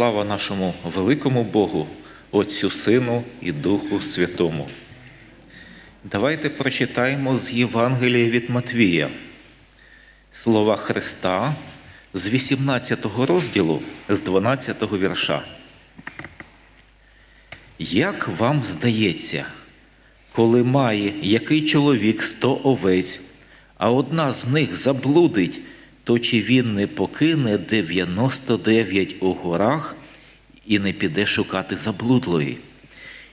Слава нашому великому Богу, Отцю Сину і Духу Святому. Давайте прочитаємо з Євангелія від Матвія слова Христа з 18 розділу, з 12 вірша. Як вам здається, коли має який чоловік сто овець, а одна з них заблудить, то чи він не покине 99 у горах і не піде шукати заблудлої?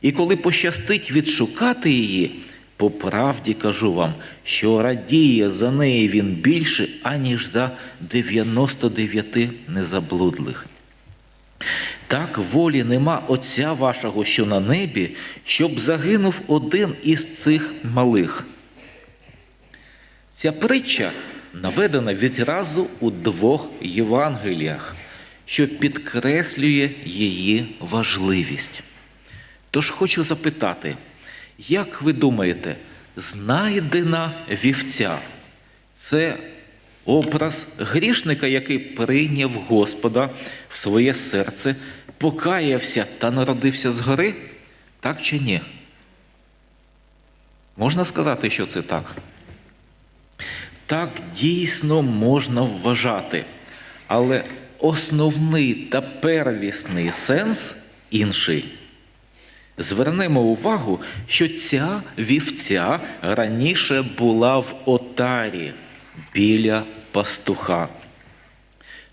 І коли пощастить відшукати її, по правді кажу вам, що радіє за неї він більше, аніж за 99 незаблудлих. Так волі нема Отця вашого, що на небі, щоб загинув один із цих малих. Ця притча наведена відразу у двох Євангеліях, що підкреслює її важливість. Тож хочу запитати, як ви думаєте, знайдена вівця це образ грішника, який прийняв Господа в своє серце, покаявся та народився згори? Так чи ні? Можна сказати, що це так? Так дійсно можна вважати, але основний та первісний сенс інший. Звернемо увагу, що ця вівця раніше була в отарі біля пастуха.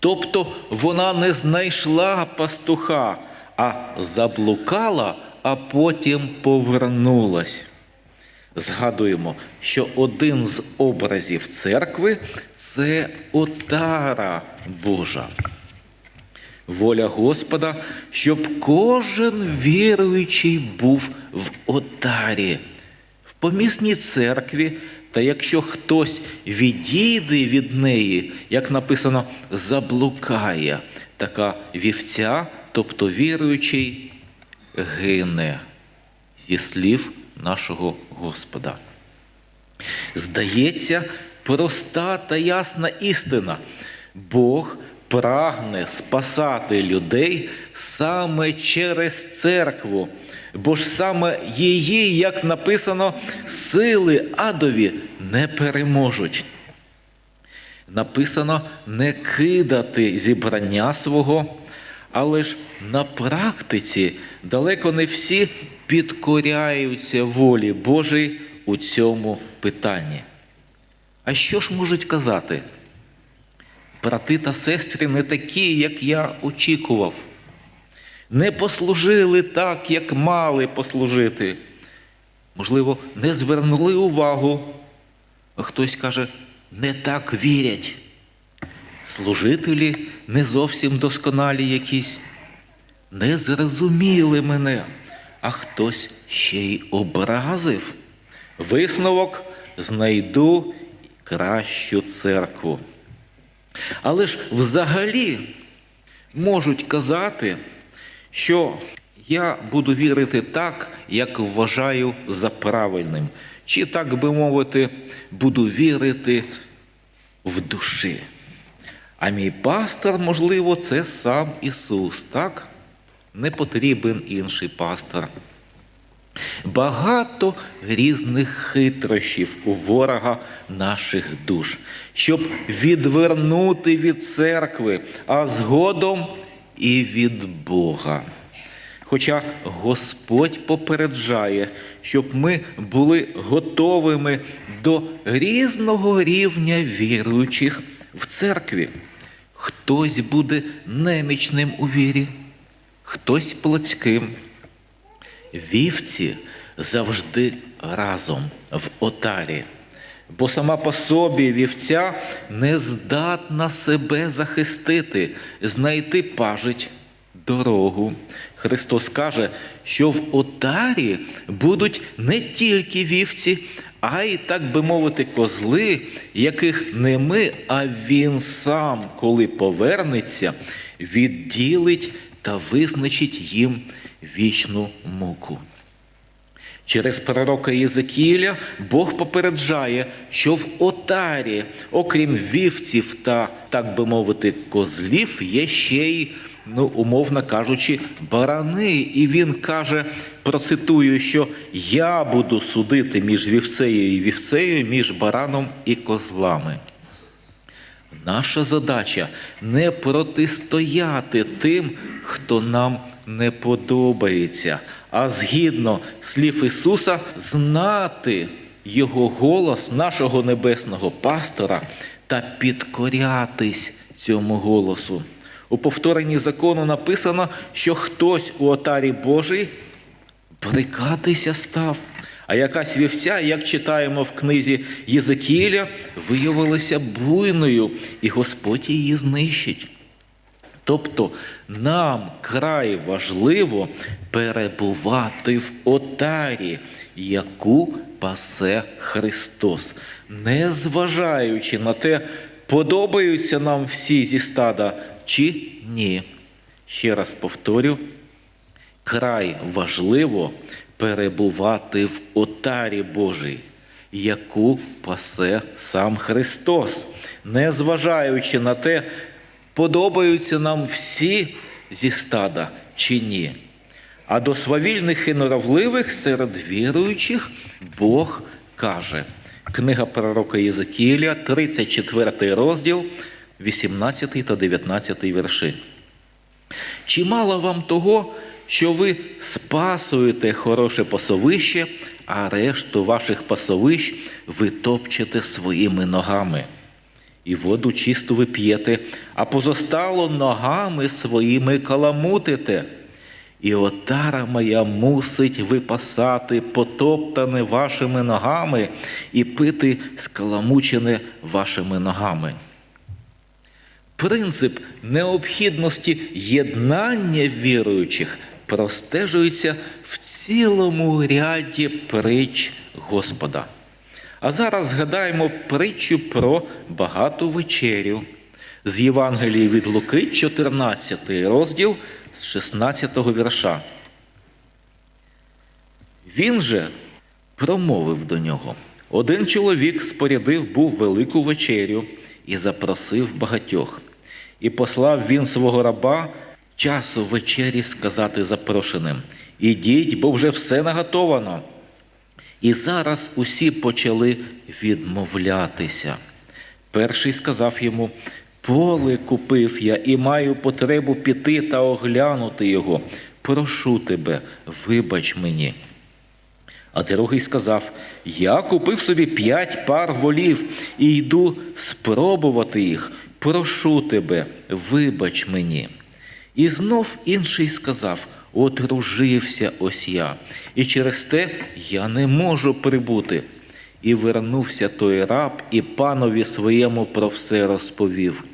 Тобто вона не знайшла пастуха, а заблукала, а потім повернулась. Згадуємо, що один з образів церкви це отара Божа. Воля Господа, щоб кожен віруючий був в отарі, в помісній церкві, та якщо хтось відійде від неї, як написано, заблукає, така вівця, тобто віруючий, гине. Зі слів нашого Господа. Здається, проста та ясна істина. Бог прагне спасати людей саме через церкву, бо ж саме її, як написано, сили адові не переможуть. Написано не кидати зібрання свого, але ж на практиці далеко не всі підкоряються волі Божій у цьому питанні. А що ж можуть казати? Брати та сестри не такі, як я очікував, не послужили так, як мали послужити. Можливо, не звернули увагу. А хтось каже, не так вірять. Служителі не зовсім досконалі якісь, не зрозуміли мене, а хтось ще й образив. Висновок знайду кращу церкву. Але ж взагалі можуть казати, що я буду вірити так, як вважаю за правильним, чи, так би мовити, буду вірити в душі. А мій пастор, можливо, це сам Ісус, так? Не потрібен інший пастор. Багато різних хитрощів у ворога наших душ, щоб відвернути від церкви, а згодом і від Бога. Хоча Господь попереджає, щоб ми були готовими до різного рівня віруючих в церкві. Хтось буде немічним у вірі, хтось плотським. Вівці завжди разом в отарі, бо сама по собі вівця не здатна себе захистити, знайти пажить дорогу. Христос каже, що в отарі будуть не тільки вівці, а й, так би мовити, козли, яких не ми, а він сам, коли повернеться, відділить та визначить їм вічну муку. Через пророка Єзекіля Бог попереджає, що в отарі, окрім вівців та, так би мовити, козлів, є ще й ну, умовно кажучи, барани. І він каже, процитую, що я буду судити між вівцею і вівцею, між бараном і козлами. Наша задача не протистояти тим, хто нам не подобається, а згідно слів Ісуса, знати Його голос, нашого небесного пастора, та підкорятись цьому голосу. У повторенні закону написано, що хтось у отарі Божій брикатися став. А якась вівця, як читаємо в книзі Єзекіля, виявилася буйною, і Господь її знищить. Тобто нам край важливо перебувати в отарі, яку пасе Христос, не зважаючи на те, подобаються нам всі зі стада чи ні. Ще раз повторю, край важливо перебувати в отарі Божій, яку пасе сам Христос, не зважаючи на те, подобаються нам всі зі стада чи ні. А до свавільних і норовливих серед віруючих Бог каже. Книга пророка Єзекіля, 34 розділ, 18 та 19 вірші. Чи мало вам того, що ви спасуєте хороше пасовище, а решту ваших пасовищ ви топчете своїми ногами? І воду чисту ви п'єте, а позостало ногами своїми каламутите. І отара моя мусить випасати, потоптане вашими ногами, і пити скаламучене вашими ногами. Принцип необхідності єднання віруючих простежується в цілому ряді притч Господа. А зараз згадаємо притчу про багату вечерю з Євангелії від Луки, 14 розділ з 16 вірша. Він же промовив до нього. Один чоловік спорядив був велику вечерю і запросив багатьох. І послав він свого раба часу вечері сказати запрошеним: Ідіть, бо вже все наготовано. І зараз усі почали відмовлятися. Перший сказав йому: Поле купив я і маю потребу піти та оглянути його. Прошу тебе, вибач мені. А другий сказав: Я купив собі п'ять пар волів і йду спробувати їх. Прошу тебе, вибач мені. І знов інший сказав: Одружився ось я, і через те я не можу прибути. І вернувся той раб, і панові своєму про все розповів.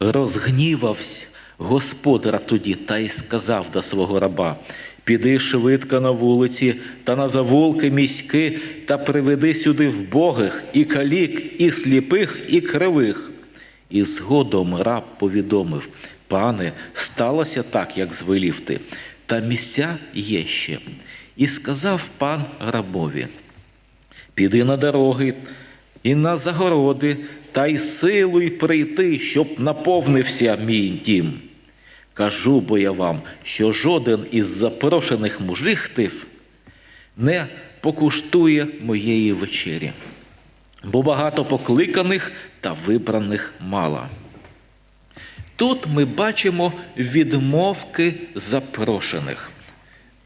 Розгнівався господар тоді та й сказав до свого раба: Піди швидко на вулиці та на завулки міські, та приведи сюди вбогих, і калік, і сліпих, і кривих. І згодом раб повідомив: Пане, сталося так, як звелів ти, та місця є ще. І сказав пан рабові: Піди на дороги і на загороди, та й силуй прийти, щоб наповнився мій дім. Кажу бо я вам, що жоден із запрошених мужихтив не покуштує моєї вечері, бо багато покликаних та вибраних мало. Тут ми бачимо відмовки запрошених,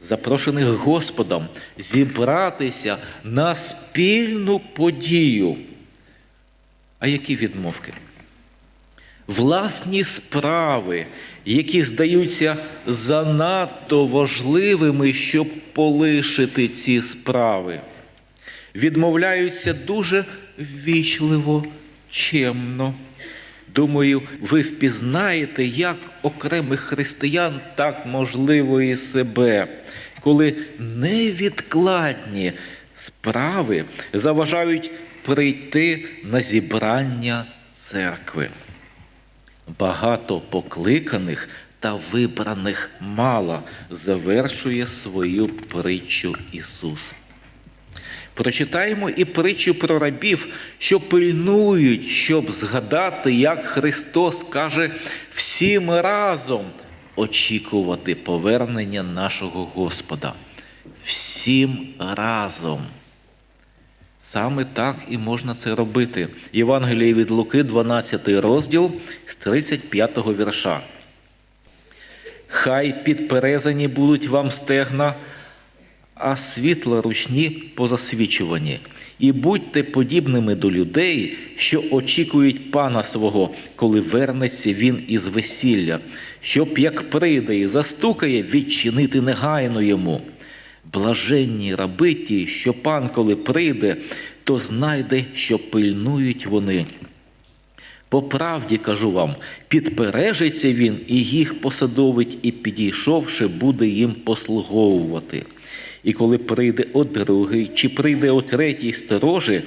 запрошених Господом зібратися на спільну подію. А які відмовки? Власні справи, які здаються занадто важливими, щоб полишити ці справи, відмовляються дуже ввічливо, чемно. Думаю, ви впізнаєте, як окремих християн, так можливо і себе, коли невідкладні справи заважають прийти на зібрання церкви. Багато покликаних та вибраних мало завершує свою притчу Ісус. Прочитаємо і притчу про рабів, що пильнують, щоб згадати, як Христос каже, всім разом очікувати повернення нашого Господа. Всім разом. Саме так і можна це робити. Євангеліє від Луки, 12 розділ з 35 вірша. Хай підперезані будуть вам стегна, а світла ручні позасвічувані. І будьте подібними до людей, що очікують пана свого, коли вернеться він із весілля, щоб як прийде і застукає, відчинити негайно йому. Блаженні раби ті, що пан, коли прийде, то знайде, що пильнують вони. По правді кажу вам, підпережиться він і їх посадовить, і підійшовши, буде їм послуговувати. І коли прийде о другий, чи прийде о третій сторожі,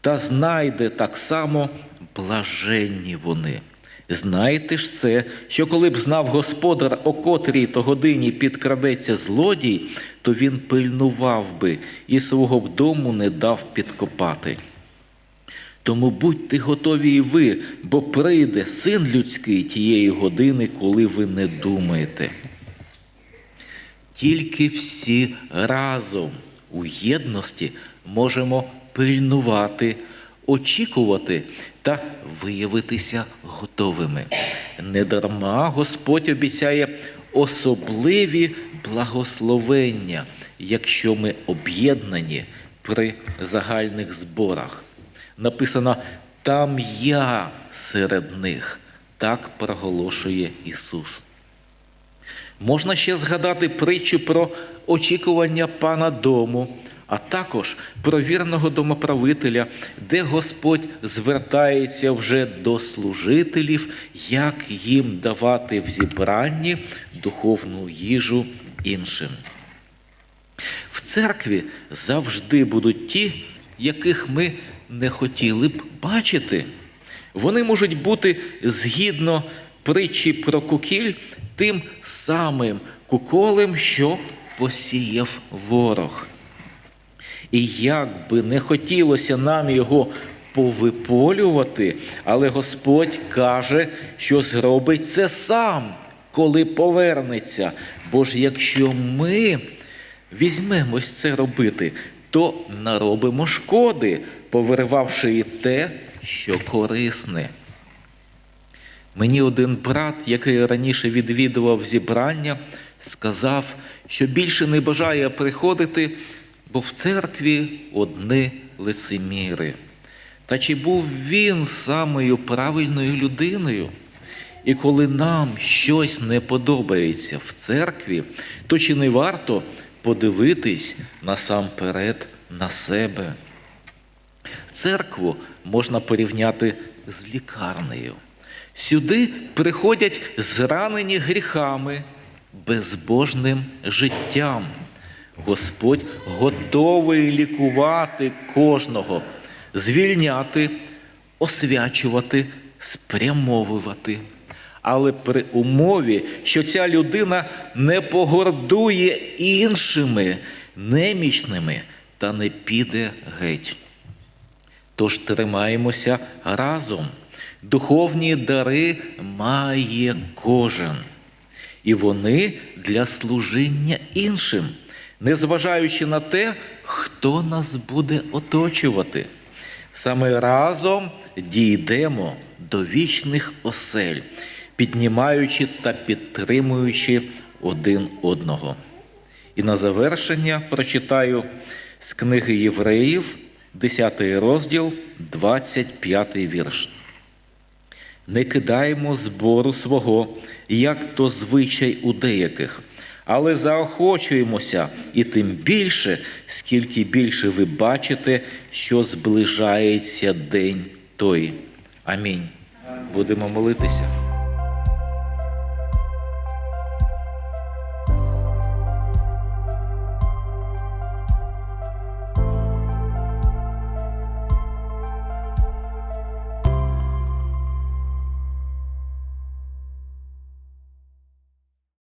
та знайде так само блаженні вони. Знаєте ж це, що коли б знав господар, о котрій то годині підкрадеться злодій, то він пильнував би і свого б дому не дав підкопати. Тому будьте готові і ви, бо прийде син людський тієї години, коли ви не думаєте. Тільки всі разом у єдності можемо пильнувати, очікувати та виявитися готовими. Недарма Господь обіцяє особливі благословення, якщо ми об'єднані при загальних зборах. Написано там я серед них, так проголошує Ісус. Можна ще згадати притчу про очікування пана дому, а також про вірного домоправителя, де Господь звертається вже до служителів, як їм давати в зібранні духовну їжу іншим. В церкві завжди будуть ті, яких ми не хотіли б бачити. Вони можуть бути згідно притчі про кукіль тим самим куколем, що посіяв ворог. І як би не хотілося нам його повиполювати, але Господь каже, що зробить це сам, коли повернеться. Бо ж якщо ми візьмемось це робити, то наробимо шкоди, повиривавши і те, що корисне. Мені один брат, який раніше відвідував зібрання, сказав, що більше не бажає приходити, бо в церкві одні лицеміри. Та чи був він самою правильною людиною? І коли нам щось не подобається в церкві, то чи не варто подивитись насамперед на себе? Церкву можна порівняти з лікарнею. Сюди приходять зранені гріхами, безбожним життям. Господь готовий лікувати кожного, звільняти, освячувати, спрямовувати. Але при умові, що ця людина не погордує іншими немічними та не піде геть. Тож тримаємося разом. Духовні дари має кожен, і вони для служіння іншим, незважаючи на те, хто нас буде оточувати. Саме разом дійдемо до вічних осель, піднімаючи та підтримуючи один одного. І на завершення прочитаю з книги Євреїв, 10 розділ, 25 вірш. Не кидаємо збору свого, як то звичай у деяких, але заохочуємося, і тим більше, скільки більше ви бачите, що зближається день той. Амінь. Будемо молитися.